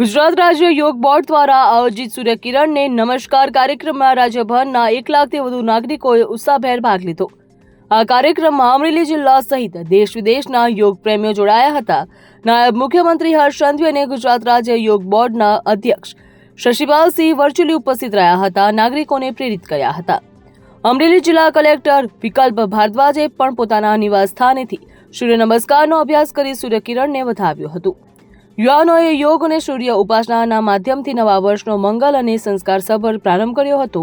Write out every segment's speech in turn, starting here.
ગુજરાત રાજ્ય યોગ બોર્ડ દ્વારા આયોજિત સૂર્યકિરણને નમસ્કાર કાર્યક્રમમાં રાજ્યભરના એક લાખથી વધુ નાગરિકોએ ઉત્સાહભેર ભાગ લીધો. આ કાર્યક્રમમાં અમરેલી જિલ્લા સહિત દેશ વિદેશના યોગ પ્રેમીઓ જોડાયા હતા. નાયબ મુખ્યમંત્રી હર્ષ સંઘવી અને ગુજરાત રાજ્ય યોગ બોર્ડના અધ્યક્ષ શશિપાલસિંહ વર્ચ્યુઅલી ઉપસ્થિત રહ્યા હતા, નાગરિકોને પ્રેરિત કર્યા હતા. અમરેલી જિલ્લા કલેક્ટર વિકલ્પ ભારદ્વાજે પણ પોતાના નિવાસ સ્થાનેથી સૂર્ય નમસ્કારનો અભ્યાસ કરી સૂર્યકિરણને વધાવ્યું હતું. યુવાનોએ યોગ અને સૂર્ય ઉપાસનાના માધ્યમથી નવા વર્ષનો મંગલ અને સંસ્કારસભર પ્રારંભ કર્યો હતો.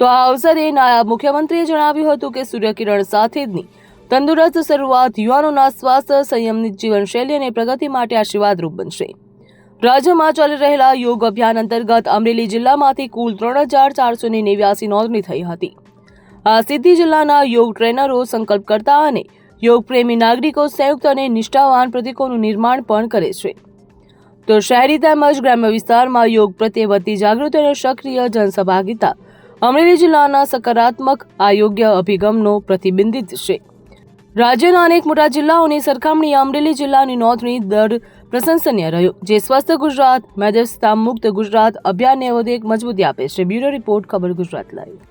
તો આ અવસરે નાયબ મુખ્યમંત્રીએ જણાવ્યું હતું કે સૂર્યકિરણ સાથેની તંદુરસ્ત શરૂઆત યુવાનોના સ્વાસ્થ્ય સંયમની જીવનશૈલી અને પ્રગતિ માટે આશીર્વાદરૂપ બનશે. રાજ્યમાં ચાલી રહેલા યોગ અભિયાન અંતર્ગત અમરેલી જિલ્લામાંથી કુલ ત્રણ હજાર ચારસો નેવ્યાસી નોંધણી થઈ હતી. આ સિદ્ધિ જિલ્લાના યોગ ટ્રેનરો સંકલ્પ કરતા અને યોગ પ્રેમી નાગરિકો સંયુક્ત અને નિષ્ઠાવાન પ્રતિકોનું નિર્માણ પણ કરે છે. તો શહેરી તેમજ ગ્રામ્ય વિસ્તારમાં યોગ પ્રત્યે વધતી જાગૃતિ અને સક્રિય જનસહભાગિતા. અમરેલી જિલ્લાના સકારાત્મક આયોગ્ય અભિગમનો પ્રતિબિંબિત છે. રાજ્યના અનેક મોટા જિલ્લાઓની સરખામણીએ અમરેલી જિલ્લાની નોંધણી દર પ્રશંસનીય રહ્યો, જે સ્વસ્થ ગુજરાત મેદસ્તા મુક્ત ગુજરાત અભિયાનને વધુ એક મજબૂતી આપે છે. બ્યુરો રિપોર્ટ, ખબર ગુજરાત લાઈવ.